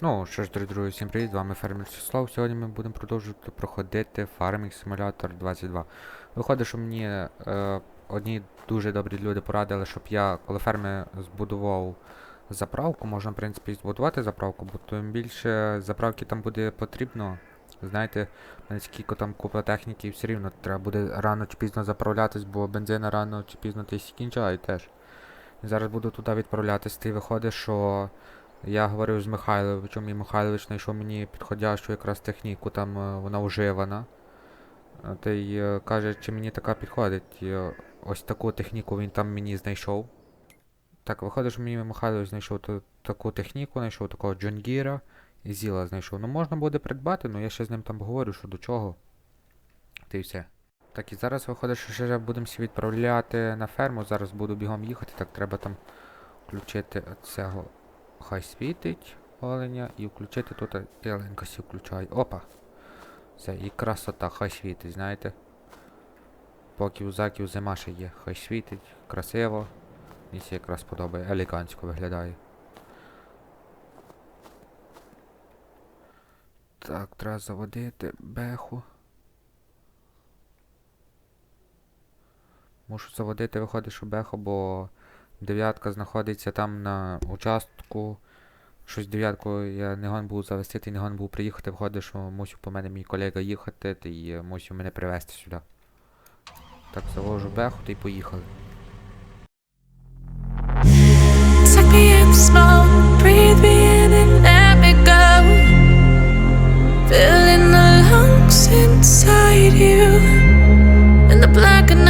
Ну, що ж, дорогі друзі, всім привіт, з вами фермер Вячеслав. Сьогодні ми будемо продовжувати проходити Farming Simulator 22. Виходить, що мені е, одні дуже добрі люди порадили, щоб я, коли ферми збудував заправку, можна, в принципі, збудувати заправку, бо тим більше заправки там буде потрібно. Знаєте, мене скільки там купа техніки, і все рівно треба буде рано чи пізно заправлятись, бо бензина рано чи пізно десь кінчають теж. І зараз буду туди відправлятись, ти виходить, що я говорив з Михайловичем, і Михайлович знайшов мені підходящу якраз техніку, там е, вона вживана. Е, Та й е, каже, чи мені така підходить. Ось таку техніку він там мені знайшов. Так, виходить, що мені Михайлович знайшов таку техніку, знайшов такого Джонгіра і Зіла знайшов. Ну можна буде придбати, але я ще з ним там поговорю, що до чого. Та й все. Так, і зараз виходить, що ще будемо відправляти на ферму. Зараз буду бігом їхати, так треба там включити цього хай світить оленя і включити тут ялинка сі включає. Опа! Все, і красота, хай світить, знаєте. Поки у заків зима ще є, хай світить, красиво. Мені це якраз подобає, елегантсько виглядає. Так, треба заводити беху. Мушу заводити, виходить, що беху, бо дев'ятка знаходиться там на участку. Щось дев'ятку я не гон був завести, і не гон був приїхати, виходить, що мусив по мене мій колега їхати, е, мусив мене привезти сюди. Так, завожу беху та поїхали. And. Filling the lungs inside you. And the blackened eyes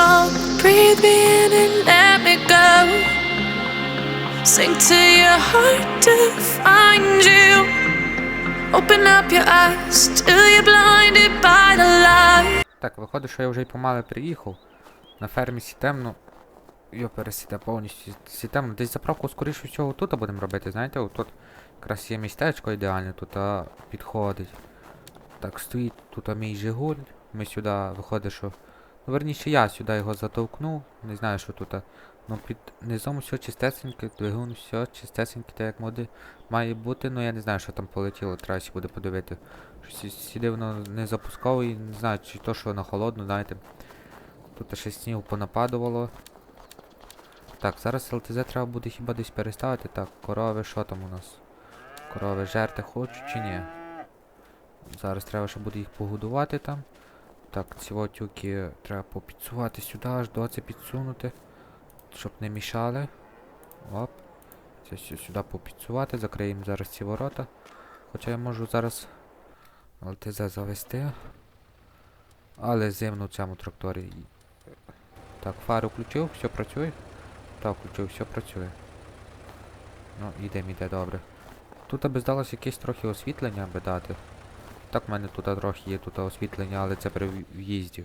smoke, breathe me in and let me go. Sink to your heart to find you. Open up your eyes till you're blinded by the light. Так, виходить, що я вже й помале приїхав. На фермі сі темно. Йо, пересіде повністю сі темно. Десь заправку, скоріше всього, тут будемо робити, знаєте, отут якраз є містечко ідеальне, тут підходить. Так, стоїть тут мій Жигуль. Ми сюди виходить, що. Верніше я сюди його затовкнув. Не знаю, що тут. Ну, під низом все чистесеньке, двигун, все чистесеньке, так як моди має бути. Ну я не знаю, що там полетіло, треба буде подивити. Щось сюди воно не запускав і не знаю, чи то, що на холодно, знаєте. Тут ще снігу понападувало. Так, зараз ЛТЗ треба буде хіба десь переставити. Так, корови, що там у нас? Корови жерти хочуть чи ні? Зараз треба ще буде їх погодувати там. Так, ці тюки треба попідсувати сюди, аж до це підсунути. Щоб не мішали. Оп. Це сюди попідсувати, закриємо зараз ці ворота. Хоча я можу зараз ЛТЗ завести. Але зимно в цьому тракторі. Так, фари включив, все працює. Так, включив, все працює. Ну, йдемо, йде добре. Тут аби здалося якесь трохи освітлення аби дати. Так, в мене тут трохи є тут освітлення, але це при в'їзді.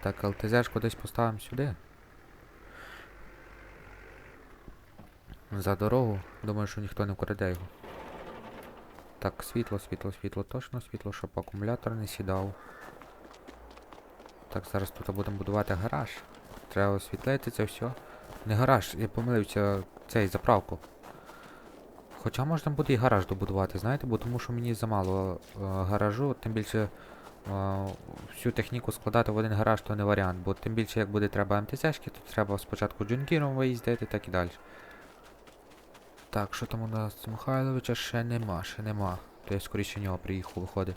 Так, ЛТЗшку десь поставимо сюди. За дорогу. Думаю, що ніхто не вкраде його. Так, світло, світло, світло, точно світло, щоб акумулятор не сідав. Так, зараз тут будемо будувати гараж. Треба освітлити це все. Не гараж, я помилився цей заправку. Хоча можна буде і гараж добудувати, знаєте, бо тому що мені замало е, гаражу, тим більше е, всю техніку складати в один гараж то не варіант, бо тим більше як буде треба МТЗшки, то треба спочатку джункіром виїздити, так і далі. Так, що там у нас Михайловича ще нема, ще нема. То я скоріше нього приїхав, виходить.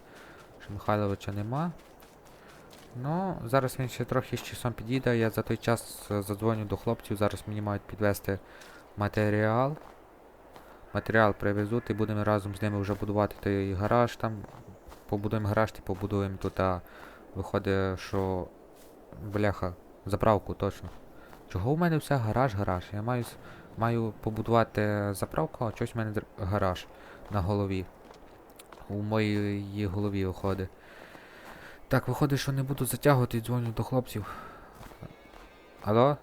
Ще Михайловича нема. Ну, зараз він ще трохи з часом підійде, я за той час е, задзвоню до хлопців, зараз мені мають підвести матеріал. Матеріал привезуть і будемо разом з ними вже будувати той гараж там. Побудуємо гараж, і побудуємо тут, а виходить, що. Бляха, заправку точно. Чого у мене все гараж, гараж? Я маю, маю побудувати заправку, а чогось в мене гараж на голові. У моїй голові виходить. Так, виходить, що не буду затягувати дзвоню до хлопців. Алло?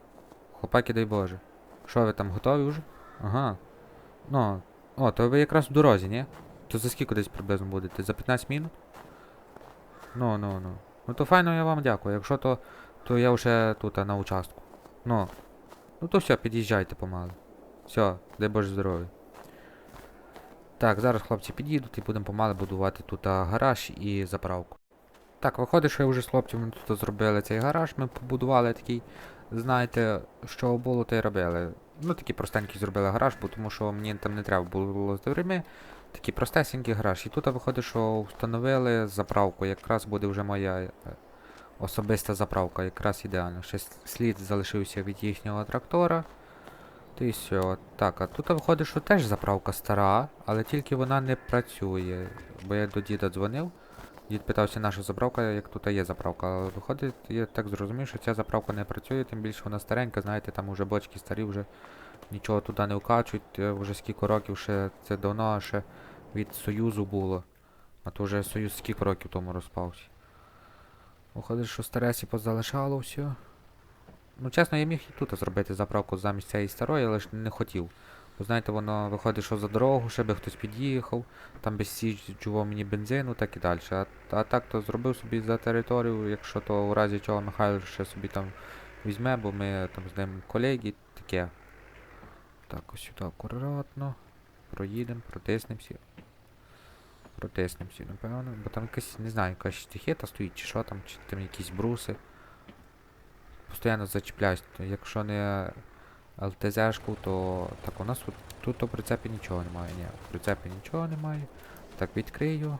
Хлопаки, дай Боже. Що ви там готові вже? Ага. Ну, о, то ви якраз в дорозі, ні? То за скільки десь приблизно будете? За 15 минут? Ну, ну, ну. Ну то файно я вам дякую. Якщо то, то я вже тут на участку. Ну. Ну то все, під'їжджайте помалу. Все, дай Боже здоров'я. Так, зараз хлопці під'їдуть і будемо помалу будувати тут гараж і заправку. Так, виходить, що я вже з хлопцями тут зробили цей гараж. Ми побудували такий, знаєте, що було, то й робили. Ну, такий простенький зробили гараж, бо тому що мені там не треба було з дверми. Такий простесенький гараж. І тут виходить, що встановили заправку. Якраз буде вже моя е, особиста заправка, якраз ідеально. Ще слід залишився від їхнього трактора. Та й все. Так, а тут виходить, що теж заправка стара, але тільки вона не працює. Бо я до діда дзвонив. Дід питався, наша заправка, як тут є заправка. Виходить, я так зрозумів, що ця заправка не працює, тим більше вона старенька, знаєте, там уже бочки старі, вже нічого туди не вкачують, е, вже скільки років ще це давно ще від Союзу було. А то вже Союз скільки років тому розпався. Виходить, що старесі позалишало все. Ну, чесно, я міг і тут зробити заправку замість цієї старої, але ж не хотів. Бо знаєте, воно виходить, що за дорогу, ще би хтось під'їхав, там би сіджував мені бензину, так і далі. А, а так то зробив собі за територію, якщо то у разі чого Михайло ще собі там візьме, бо ми там з ним колеги, таке. Так, ось сюди акуратно. Проїдемо, протиснемося. Протиснемося, напевно. Бо там якась, не знаю, якась штихета стоїть, чи що там, чи там якісь бруси. Постоянно зачіпляюсь. Якщо не ЛТЗшку, то. Так, у нас тут, тут у прицепі нічого немає. Ні, в прицепі нічого немає. Так, відкрию.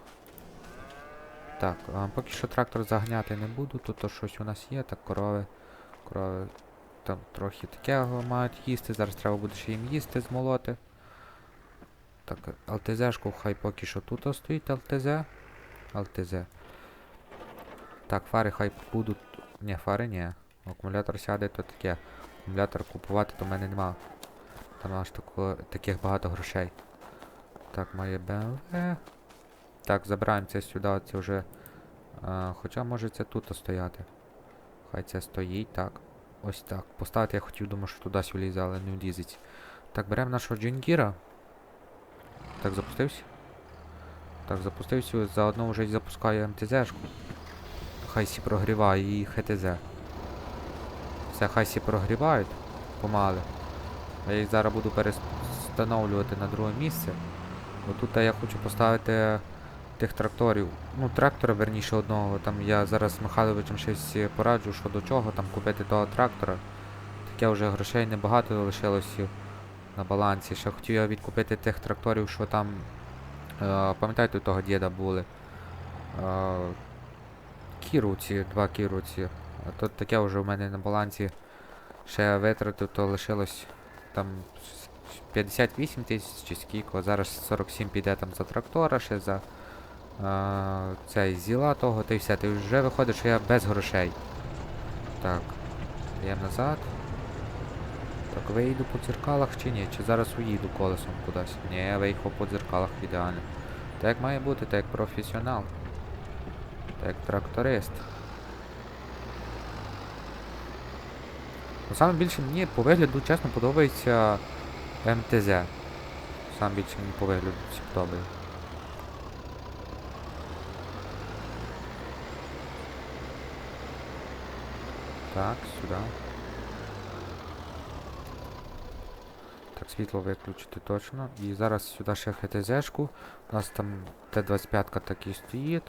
Так, а, поки що трактор заганяти не буду, тут то щось у нас є, так корови. Корови там трохи таке мають їсти, зараз треба буде ще їм їсти змолоти. Так, ЛТЗшку хай поки що тут стоїть ЛТЗ. ЛТЗ. Так, фари хай будуть. Ні, фари ні. Акумулятор сяде, то таке. Акумулятор купувати то в мене нема. Там аж тако, таких багато грошей. Так, моє BMW. Так, забираємо це сюди, це вже. А, хоча може це тут стояти. Хай це стоїть, так. Ось так. Поставити я хотів, думав, що туди влізе, але не влізить. Так, беремо нашого джингіра. Так, запустився. Так, запустився, заодно вже запускаю МТЗшку. Хай сі прогріває і ХТЗ. Все, хай прогрівають помали. Я їх зараз буду перестановлювати на друге місце. Бо тут я хочу поставити тих тракторів. Ну, трактора, верніше одного. Там я зараз з Михайловичем щось пораджу, що до чого там купити того трактора. Таке вже грошей небагато лишилося на балансі. Ще хотів я відкупити тих тракторів, що там. Е, пам'ятаєте, того діда були. Е, кіруці, два кіруці. А тут таке вже в мене на балансі ще витратив, то лишилось там 58 тисяч чи скільки. а Зараз 47 піде там за трактора, ще за е, цей зіла того, та й все. Ти вже виходить, що я без грошей. Так. Даємо назад. Так, вийду по дзеркалах чи ні? Чи зараз уїду колесом кудись? Ні, виїхав по дзеркалах ідеально. Так як має бути, так як професіонал. Так як тракторист. Саме більше мені по вигляду, чесно, подобається МТЗ. Саме більше мені по вигляду подобається. Так, сюди. Так, світло виключити точно. І зараз сюди ще ХТЗ-шку. У нас там Т-25 так і стоїть.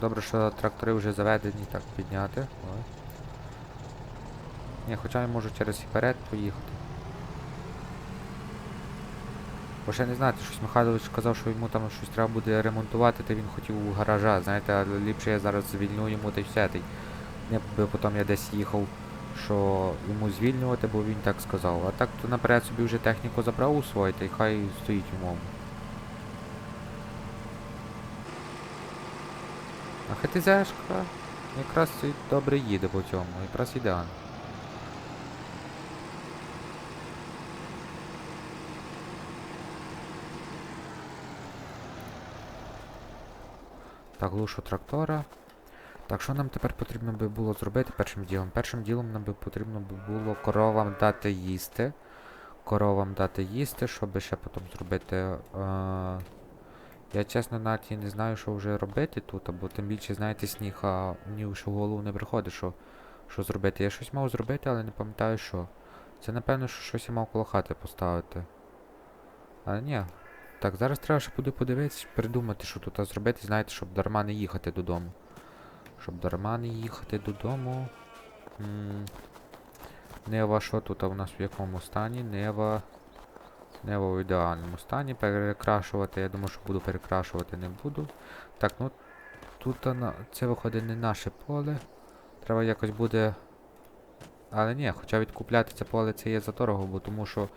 Добре, що трактори вже заведені, так підняти. Ой. Ні, хоча я можу через вперед поїхати. Бо ще не знаєте, щось Михайлович сказав, що йому там щось треба буде ремонтувати, та він хотів у гаража, знаєте, але ліпше я зараз звільню йому та й все. Та й не потім я десь їхав, що йому звільнювати, бо він так сказав. А так то наперед собі вже техніку забрав у своє, та й хай стоїть умовно. А ХТЗшка якраз добре їде по цьому, якраз ідеально. Так, глушу трактора. Так, що нам тепер потрібно би було зробити першим ділом? Першим ділом нам би потрібно було коровам дати їсти. Коровам дати їсти, щоб ще потім зробити. Е- я чесно навіть і не знаю, що вже робити тут, або тим більше, знаєте, сніг, а мені ще в голову не приходить, що, що зробити. Я щось мав зробити, але не пам'ятаю що. Це напевно, що щось я мав коло хати поставити. Але ні. Так, зараз треба ще буде подивитися, придумати, що тут зробити, знаєте, щоб дарма не їхати додому. Щоб дарма не їхати додому. М, Нева, що тут у нас в якому стані? Нева. Нева в ідеальному стані. Перекрашувати, я думаю, що буду перекрашувати, не буду. Так, ну тут це виходить не наше поле. Треба якось буде. Але ні, хоча відкупляти це поле це є задорого, бо тому що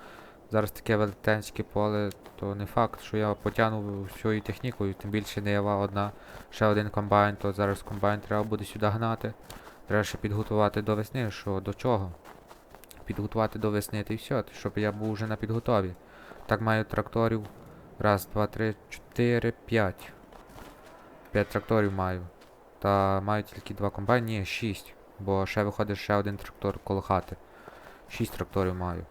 зараз таке велетенське поле, то не факт, що я потягну всю техніку, і тим більше Нева одна, ще один комбайн, то зараз комбайн треба буде сюди гнати. Треба ще підготувати до весни, що до чого? Підготувати до весни та й все, щоб я був вже на підготові. Так маю тракторів. Раз, два, три, чотири, п'ять. П'ять тракторів маю. Та маю тільки два комбайни, ні, шість. Бо ще виходить ще один трактор коло хати. Шість тракторів маю.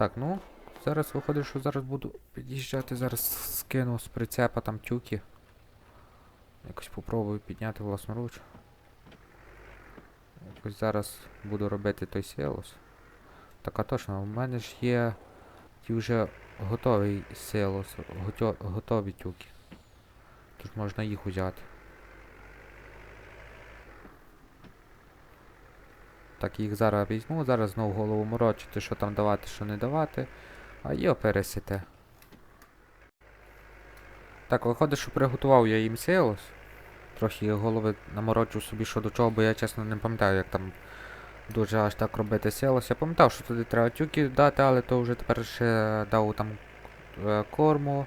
Так, ну, зараз виходить, що зараз буду під'їжджати, зараз скину з прицепа там тюки. Якось попробую підняти власноруч. Якось зараз буду робити той силос. Так, а точно, у мене ж є ті вже готовий силос, готові тюки. Тут можна їх взяти. Так, їх зараз візьму, зараз знову голову морочити, що там давати, що не давати. А йо пересите. Так, виходить, що приготував я їм силос. Трохи голови наморочу собі що до чого, бо я чесно не пам'ятаю, як там дуже аж так робити силос. Я пам'ятав, що туди треба тюки дати, але то вже тепер ще дав там е, корму,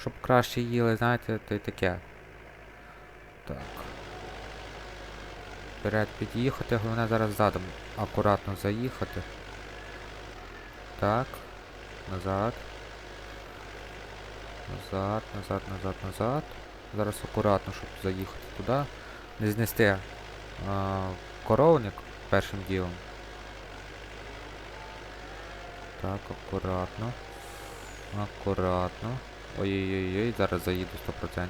щоб краще їли, знаєте, то й таке. Так. Вперед під'їхати, головне зараз задом акуратно заїхати. Так. Назад. Назад, назад, назад, назад. Зараз акуратно, щоб заїхати туди. Не знести а, коровник першим ділом. Так, акуратно. Акуратно. Ой-ой-ой, зараз заїду 100%.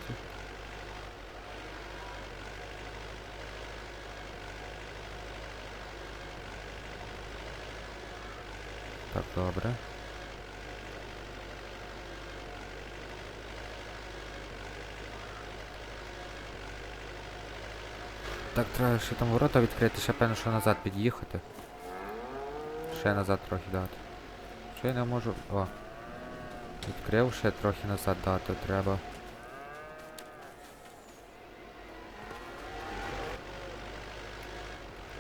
Так, добре. Так, треба ще там ворота відкрити, ще певно, що назад під'їхати. Ще назад трохи дати. Що я не можу. О. Відкрив, ще трохи назад дати треба.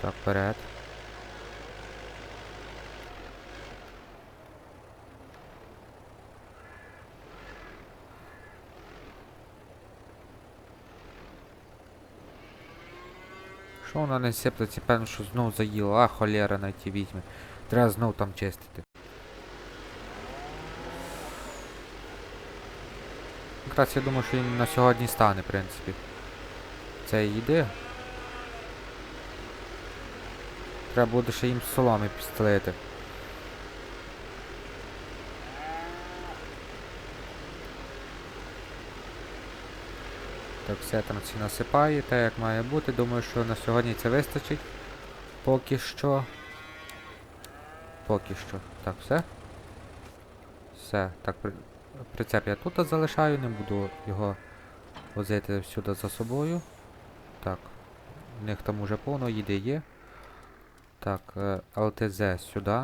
Так, вперед. Що вона не септаці, певно, що знов заїла, а холєра на ті візьме. Треба знов там чистити. Якраз я думаю, що він на сьогодні стане, в принципі. Це їде. Треба буде ще їм соломи підстелити. Так, все там всі насипає, так як має бути. Думаю, що на сьогодні це вистачить. Поки що. поки що. Так, все. Все. Так, при... прицеп я тут залишаю, не буду його возити всюди за собою. Так. У них там уже повно їде є. Так, е, ЛТЗ сюди.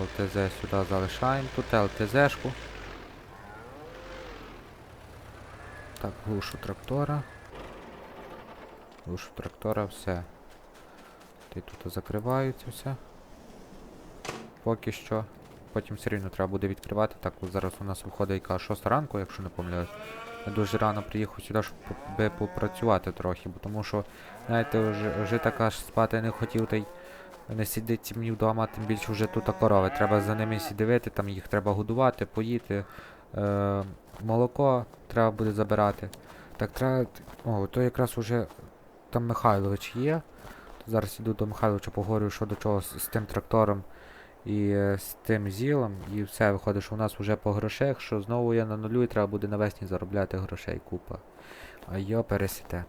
ЛТЗ сюди залишаємо. Тут ЛТЗшку. Так, глушу трактора. Глушу трактора, все. Ти тут закриваються все. Поки що. Потім все рівно треба буде відкривати. Так, зараз у нас виходить яка 6 ранку, якщо не помиляюсь. Я дуже рано приїхав сюди, щоб попрацювати трохи, бо тому що, знаєте, вже, вже так аж спати не хотів, та й не сидіти мені вдома, тим більше вже тут корови. Треба за ними дивити, там їх треба годувати, поїти. Е, молоко треба буде забирати. Так треба. О, то якраз уже там Михайлович є. Зараз іду до Михайловича поговорю, що до чого з, з тим трактором і е, з тим зілом. І все виходить, що у нас вже по грошах, що знову я на нулю і треба буде навесні заробляти грошей купа. А йо пересіте.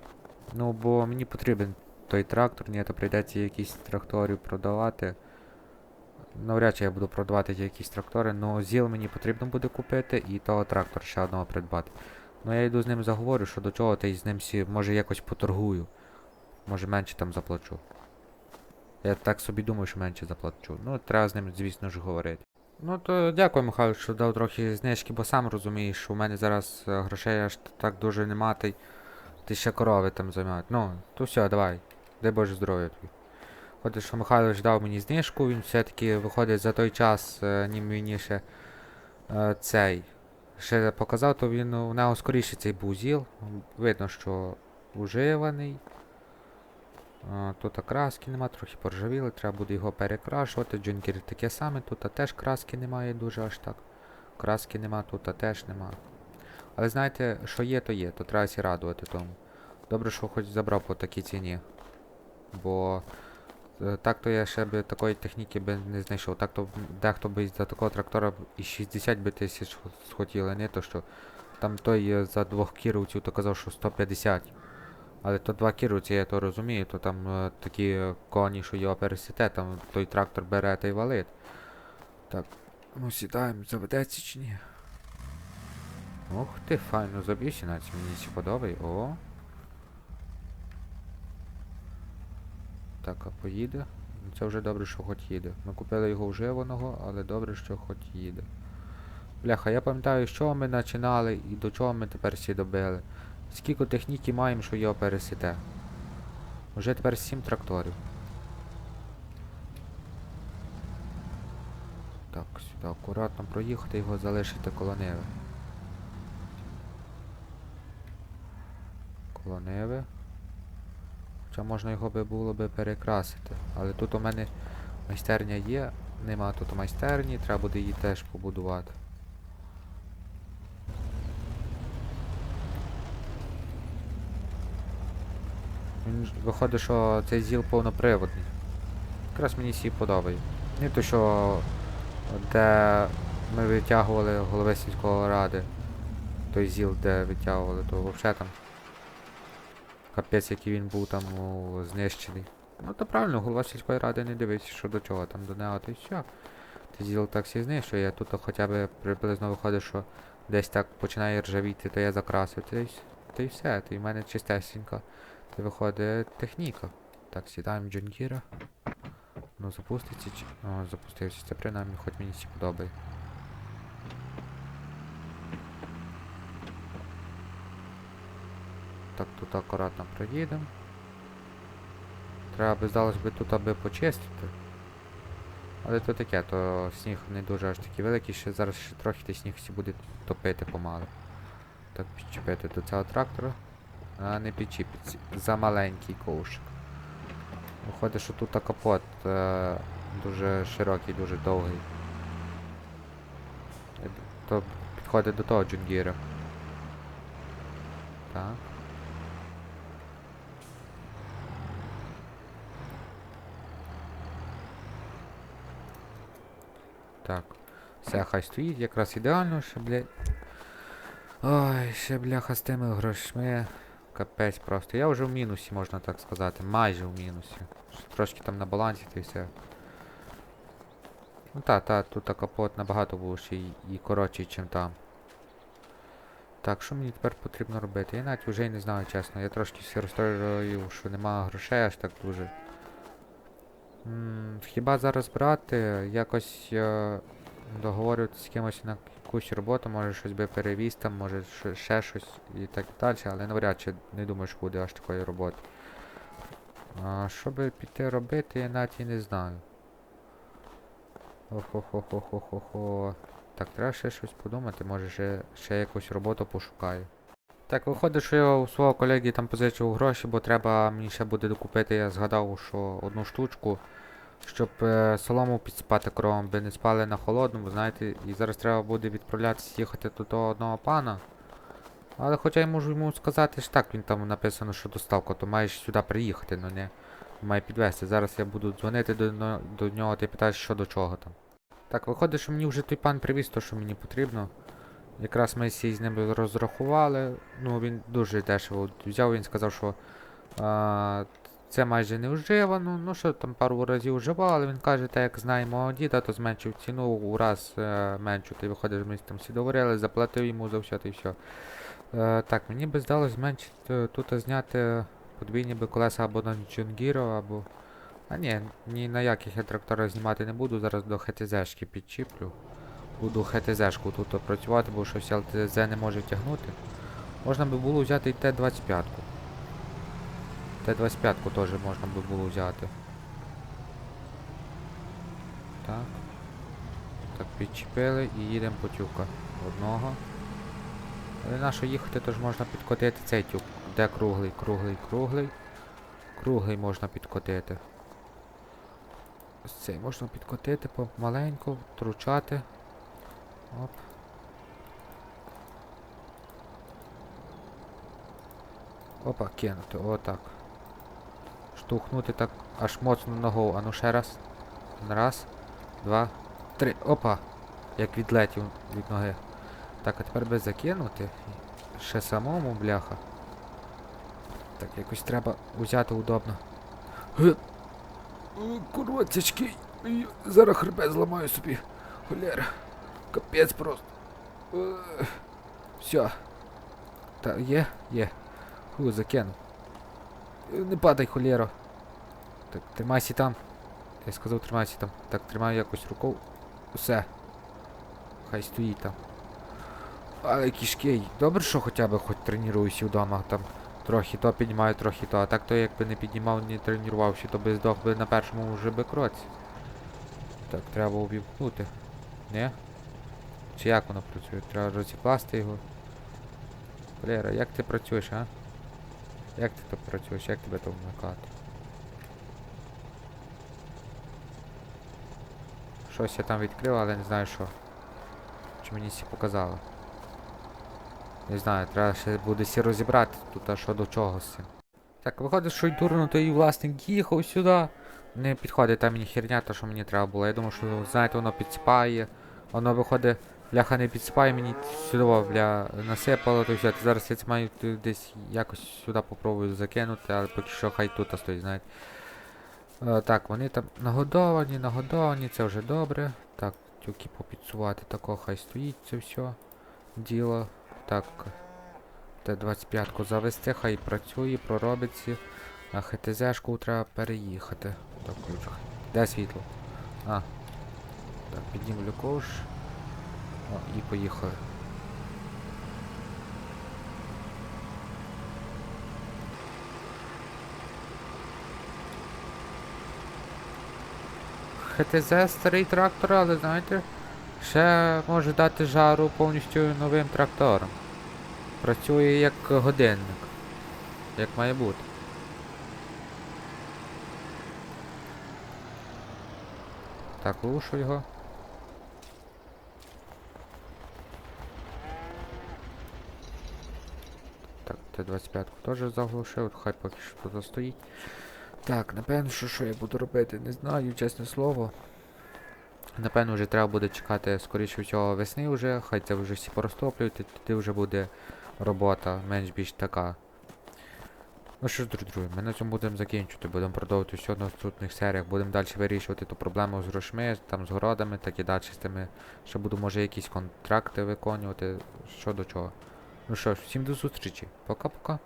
Ну, бо мені потрібен той трактор, ні, то прийдеться якісь тракторів продавати. Навряд чи я буду продавати якісь трактори, але зіл мені потрібно буде купити і того трактора ще одного придбати. Ну я йду з ним заговорю, що до чого, й з ним всі, може якось поторгую. Може менше там заплачу. Я так собі думаю, що менше заплачу. Ну, треба з ним, звісно ж, говорити. Ну то дякую, Михайло, що дав трохи знижки, бо сам розумієш, що в мене зараз е, грошей аж так дуже нема, та ти ще корови там займають. Ну, то все, давай. Дай Боже здоров'я тобі. Ходить, що Михайлович дав мені знижку, він все-таки виходить за той час, е, мені ще е, цей. Ще показав, то він у нього скоріше цей був зіл. Видно, що уживаний. Тут краски нема, трохи поржавіли, треба буде його перекрашувати. Джункер таке саме, тут теж краски немає дуже аж так. Краски нема, тут теж нема. Але знаєте, що є, то є, то треба сі радувати тому. Добре, що хоч забрав по такій ціні. Бо е, так то я ще би такої техніки би не знайшов. Так то дехто би за такого трактора і 60 би тисяч схотіли, не то що. Там той е, за двох кіровців то казав, що 150. Але то два кіровці, я то розумію, то там е, такі е, коні, що його пересіте, там той трактор бере та й валить. Так, ну сідаємо, заведеться чи ні? Ох ти, файно заб'юся, навіть мені подобає. О. Так, а поїде. Це вже добре, що хоч їде. Ми купили його вживаного, але добре, що хоч їде. Бляха, я пам'ятаю, з чого ми починали і до чого ми тепер всі добили. Скільки техніки маємо, що його пересіте. Уже тепер 7 тракторів. Так, сюди акуратно проїхати, його залишити коло Ниви. Хоча можна його би було би перекрасити. Але тут у мене майстерня є, нема тут майстерні, треба буде її теж побудувати. Виходить, що цей зіл повноприводний. Якраз мені всі подобає. Не то, що де ми витягували голови сільської ради. Той зіл, де витягували, то взагалі там. Капець, який він був там о, знищений. Ну то правильно, голова сільської ради не дивиться, що до чого там до нього, то й все. Ти зіл так всі знищує, а тут хоча б приблизно виходить, що десь так починає ржавіти, то я закрасив, то й, то й все, то й в мене чистесенько. Це виходить техніка. Так, сідаємо Джунгіра. Ну запуститься чи. О, запустився. Це принаймні хоч мені ці подобає. Так, тут акуратно проїдемо. Треба би здалось би тут аби почистити. Але то таке, то сніг не дуже аж такий великий, ще зараз ще трохи той сніг всі буде топити помалу. Так, підчепити до цього трактора. А не підчіпиться. За маленький ковшик. Виходить, що тут капот е, дуже широкий, дуже довгий. Е, То підходить до того джунгіра. Так. Так. Все, хай стоїть, якраз ідеально, ще, блядь. Ой, ще бляха з тими грошми. капець просто. Я вже в мінусі, можна так сказати. Майже в мінусі. Трошки там на балансі та й все. Ну та, та, тут капот набагато був ще і, і коротший, чим там. Так, що мені тепер потрібно робити? Я навіть вже й не знаю, чесно. Я трошки всі розстроюю, що нема грошей аж так дуже. М, хіба зараз брати, якось е, договорюватися з кимось на якусь роботу, може щось би перевіз там, може ще щось і так далі, але навряд чи не думаю, що буде аж такої роботи. А що би піти робити, я навіть і не знаю. Охо-хо-хо-хо-хо-хо. Так, треба ще щось подумати, може ще, ще якусь роботу пошукаю. Так, виходить, що я у свого колеги там позичив гроші, бо треба мені ще буде докупити, я згадав, що одну штучку, щоб е, солому підспати коровам, би не спали на холодному, знаєте, і зараз треба буде відправлятися їхати до того одного пана. Але хоча я можу йому сказати, що так він там написано, що доставка, то маєш сюди приїхати, ну не має підвезти. Зараз я буду дзвонити до, до нього та й питати, що до чого там. Так, виходить, що мені вже той пан привіз то, що мені потрібно. Якраз ми всі з ним розрахували. Ну, він дуже дешево взяв, він сказав, що а, це майже не вживано. Ну що там пару разів вживав, але він каже, так як знає мого діда, то зменшив ціну у раз е, меншу. Ти виходить, ми там всі договорили, заплатив йому за все та все. Е, так, мені би здалося зменшити тут зняти подвійні би колеса або на Джунгіро, або. А ні, ні на яких я тракторах знімати не буду, зараз до ХТЗ-шки підчіплю. Буду ХТЗ-шку тут працювати, бо щось ЛТЗ не може тягнути. Можна би було взяти і Т-25-ку. Т-25-ку теж можна би було взяти. Так. Так, підчепили і їдемо по тюка. Одного. Але на що їхати, то ж можна підкотити цей тюк. Де круглий, круглий, круглий. Круглий можна підкотити. Ось цей можна підкотити помаленьку, тручати. Оп. Опа, кинути, отак. Штовхнути так аж моцно ногою. А ну ще раз. Раз, два, три. Опа! Як відлетів від ноги. Так, а тепер би закинути. Ще самому, бляха. Так, якось треба взяти удобно. Ге. О, Курва, цячки. Ой, Зараз хребет зламаю собі. Холєра. Капець просто. Все. Та є? Є. Фу, закинув. Не падай, холєро. Так, тримайся там. Я сказав, тримайся там. Так, тримаю якось рукою. Усе. Хай стоїть там. Але кішки. Добре, що хоча б хоч тренуюся вдома там. Трохи то піднімаю, трохи то. А так то якби не піднімав, не тренувався, то би здох би на першому вже би кроці. Так, треба увімкнути. Не? Чи як воно працює? Треба розікласти його. Валера, як ти працюєш, а? Як ти то працюєш? Як тебе то вмикати? Щось я там відкрив, але не знаю що. Чи мені всі показало. Не знаю, треба ще буде всі розібрати тут, а що до чого з цим. Так, виходить, що й дурно, то і власник їхав сюди. Не підходить та мені херня, то що мені треба було. Я думав, що, знаєте, воно підсипає. Воно виходить, бляха не підсипає, мені сюди бля, насипало, то все. Зараз я це маю десь якось сюди попробую закинути, але поки що хай тут стоїть, знаєте. Е, так, вони там нагодовані, нагодовані, це вже добре. Так, тюки попідсувати, тако хай стоїть це все діло. Так. Т-25-ку завести, хай працює, проробиться. А ХТЗ-шку треба переїхати. Так, ключ. Де світло? А. Так, піднімлю ковш. О, і поїхали. ХТЗ старий трактор, але знаєте, ще може дати жару повністю новим трактором. Працює як годинник. Як має бути. Так, лушу його. Так, Т-25 теж заглушив, хай поки що тут стоїть. Так, напевно, що що я буду робити, не знаю, чесне слово. Напевно, вже треба буде чекати, скоріше всього, весни вже, хай це вже всі порозтоплюють, і тоді вже буде робота менш більш така. Ну що ж, друзі, друзі, ми на цьому будемо закінчувати. Будемо продовжувати все в наступних серіях. Будемо далі вирішувати ту проблему з грошми, там з городами, так і далі з тими. Ще буду, може, якісь контракти виконувати. Що до чого. Ну що ж, всім до зустрічі. Пока-пока.